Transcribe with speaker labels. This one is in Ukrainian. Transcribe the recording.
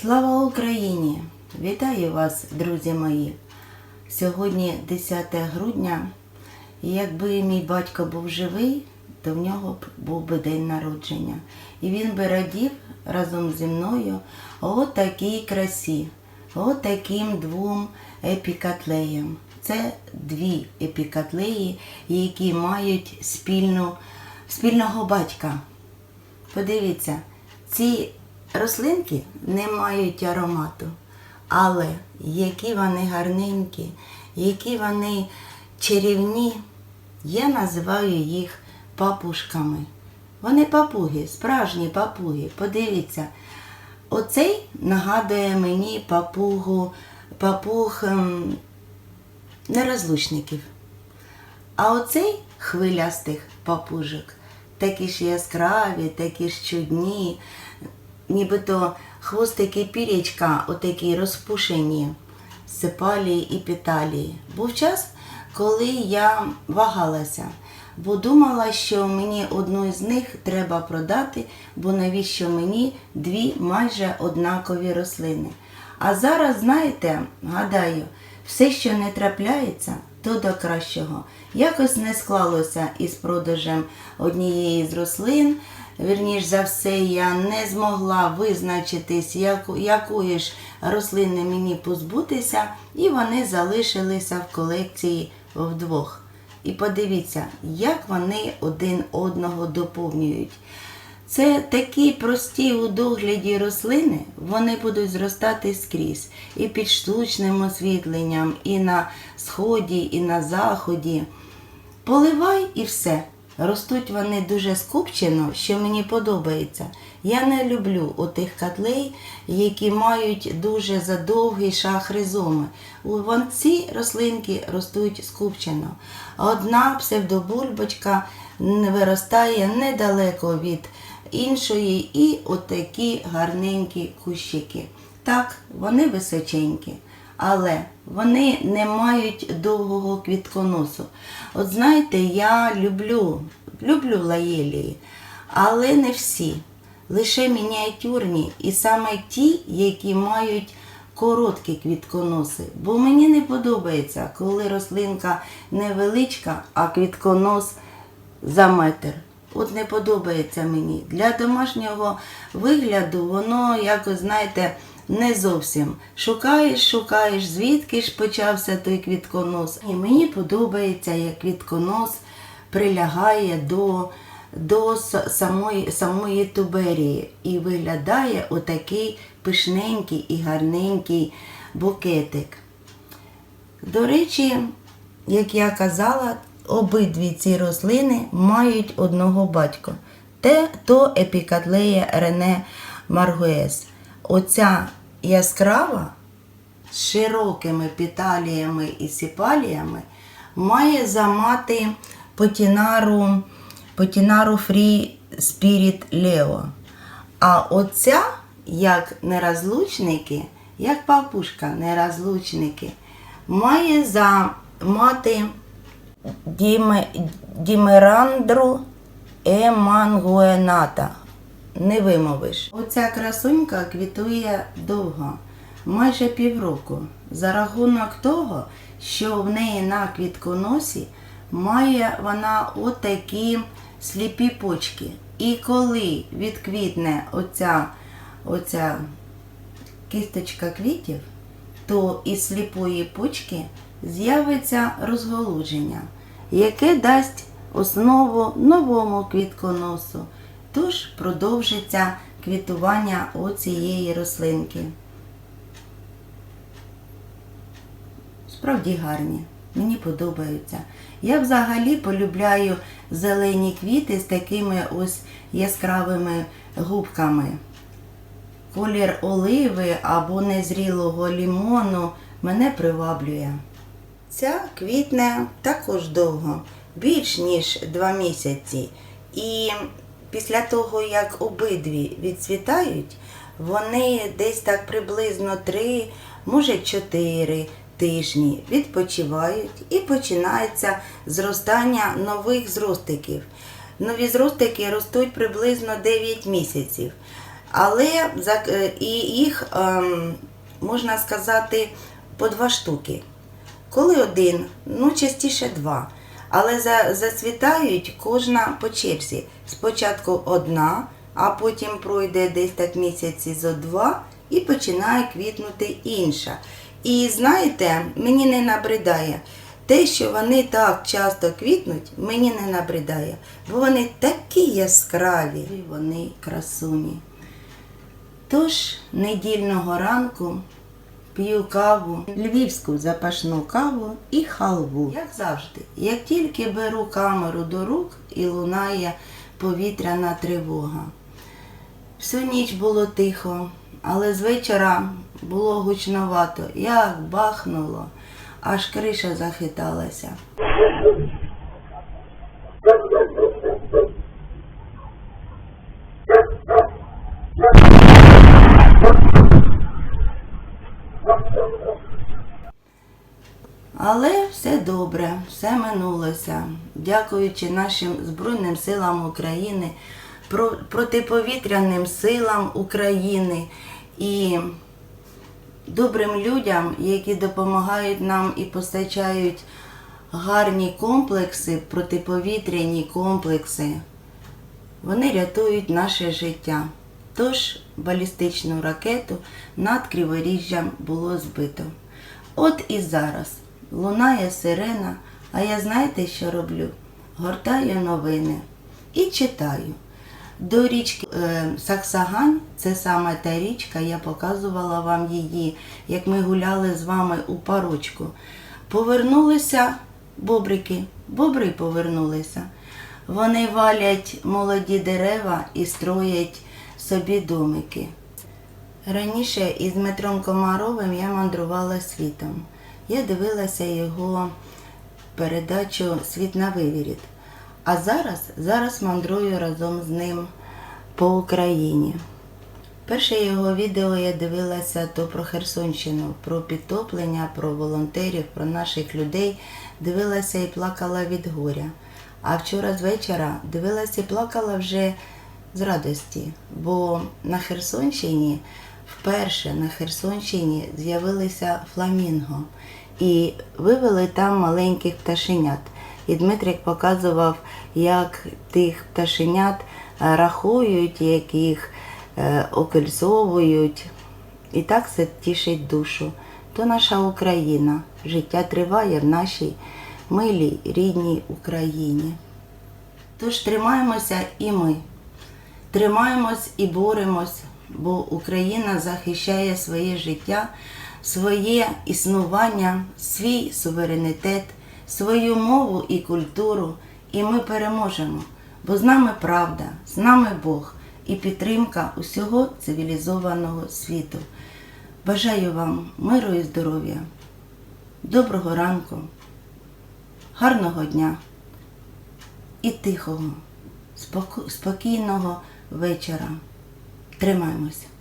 Speaker 1: Слава Україні! Вітаю вас, друзі мої! Сьогодні 10 грудня, і якби мій батько був живий, то в нього був би день народження. І він би радів разом зі мною о такій красі, о таким двом епікатлеям. Це дві епікатлеї, які мають спільну, спільного батька. Подивіться, ці рослинки не мають аромату, але які вони гарненькі, які вони чарівні, я називаю їх папушками. Вони папуги, справжні папуги. Подивіться, оцей нагадує мені папугу, папуг ем, нерозлучників. А оцей хвилястих папужок такі ж яскраві, такі ж чудні, нібито хвостики пірячка, отакі розпушені, сепалії і піталії. Був час, коли я вагалася, бо думала, що мені одну з них треба продати, бо навіщо мені дві майже однакові рослини. А зараз, знаєте, гадаю, все, що не трапляється, то до кращого. Якось не склалося із продажем однієї з рослин. Вірніш за все, я не змогла визначитись, яку, якої ж рослини мені позбутися, і вони залишилися в колекції вдвох. І подивіться, як вони один одного доповнюють. Це такі прості у догляді рослини, вони будуть зростати скрізь і під штучним освітленням, і на сході, і на заході. Поливай і все. Ростуть вони дуже скупчено, що мені подобається. Я не люблю отих котлей, які мають дуже задовгий шах ризоми. У вон ці рослинки ростуть скупчено. Одна псевдобульбочка виростає недалеко від іншої і отакі гарненькі кущики. Так, вони височенькі, але вони не мають довгого квітконосу. От знаєте, я люблю, люблю лаєлії, але не всі. Лише мініатюрні і саме ті, які мають короткі квітконоси. Бо мені не подобається, коли рослинка невеличка, а квітконос за метр. От не подобається мені. Для домашнього вигляду воно якось, знаєте, не зовсім. Шукаєш, шукаєш, звідки ж почався той квітконос. І мені подобається, як квітконос прилягає до, до самої, самої туберії і виглядає отакий пишненький і гарненький букетик. До речі, як я казала, обидві ці рослини мають одного батька. Те то епікатлея Рене Маргуес. Оця яскрава з широкими піталіями і сіпаліями має за мати потінару, потінару Free Spirit Leo. А оця, як нерозлучники, як папушка нерозлучники, має за мати Діме, Дімерандру емангуената. Не вимовиш. Оця красунька квітує довго, майже півроку, за рахунок того, що в неї на квітконосі має вона отакі сліпі почки. І коли відквітне оця, оця кісточка квітів, то із сліпої почки з'явиться розголудження, яке дасть основу новому квітконосу. Тож продовжиться квітування оцієї рослинки. Справді гарні, мені подобаються. Я взагалі полюбляю зелені квіти з такими ось яскравими губками. Колір оливи або незрілого лімону мене приваблює. Ця квітне також довго, більш ніж два місяці. І після того, як обидві відцвітають, вони десь так приблизно три, може чотири тижні відпочивають і починається зростання нових зростиків. Нові зростики ростуть приблизно 9 місяців. Але е, і їх ем, можна сказати по два штуки. Коли один, ну частіше два. Але за, зацвітають кожна по черзі. Спочатку одна, а потім пройде десь так місяці зо два і починає квітнути інша. І знаєте, мені не набридає. Те, що вони так часто квітнуть, мені не набридає, бо вони такі яскраві, вони красуні. Тож недільного ранку п'ю каву, львівську запашну каву і халву. Як завжди, як тільки беру камеру до рук і лунає повітряна тривога. Всю ніч було тихо, але з вечора було гучновато, як бахнуло, аж криша захиталася. Але все добре, все минулося. Дякуючи нашим Збройним силам України, протиповітряним силам України і добрим людям, які допомагають нам і постачають гарні комплекси, протиповітряні комплекси. Вони рятують наше життя. Тож балістичну ракету над Криворіжжям було збито. От і зараз лунає сирена, а я знаєте, що роблю? Гортаю новини і читаю. До річки е, Саксагань, це саме та річка, я показувала вам її, як ми гуляли з вами у парочку. Повернулися бобрики, бобри повернулися. Вони валять молоді дерева і строять собі домики. Раніше із Дмитром Комаровим я мандрувала світом. Я дивилася його передачу Світ на виворіт. А зараз, зараз мандрую разом з ним по Україні. Перше його відео я дивилася то про Херсонщину, про підтоплення, про волонтерів, про наших людей. Дивилася і плакала від горя. А вчора з вечора дивилася і плакала вже з радості, бо на Херсонщині вперше на Херсонщині з'явилися фламінго і вивели там маленьких пташенят. І Дмитрик показував, як тих пташенят е, рахують, як їх е, окольцовують. І так це тішить душу. То наша Україна. Життя триває в нашій милій рідній Україні. Тож тримаємося і ми. Тримаємось і боремось, бо Україна захищає своє життя, своє існування, свій суверенітет, свою мову і культуру. І ми переможемо, бо з нами правда, з нами Бог і підтримка усього цивілізованого світу. Бажаю вам миру і здоров'я, доброго ранку, гарного дня і тихого, спокійного вечора. Тримаємося.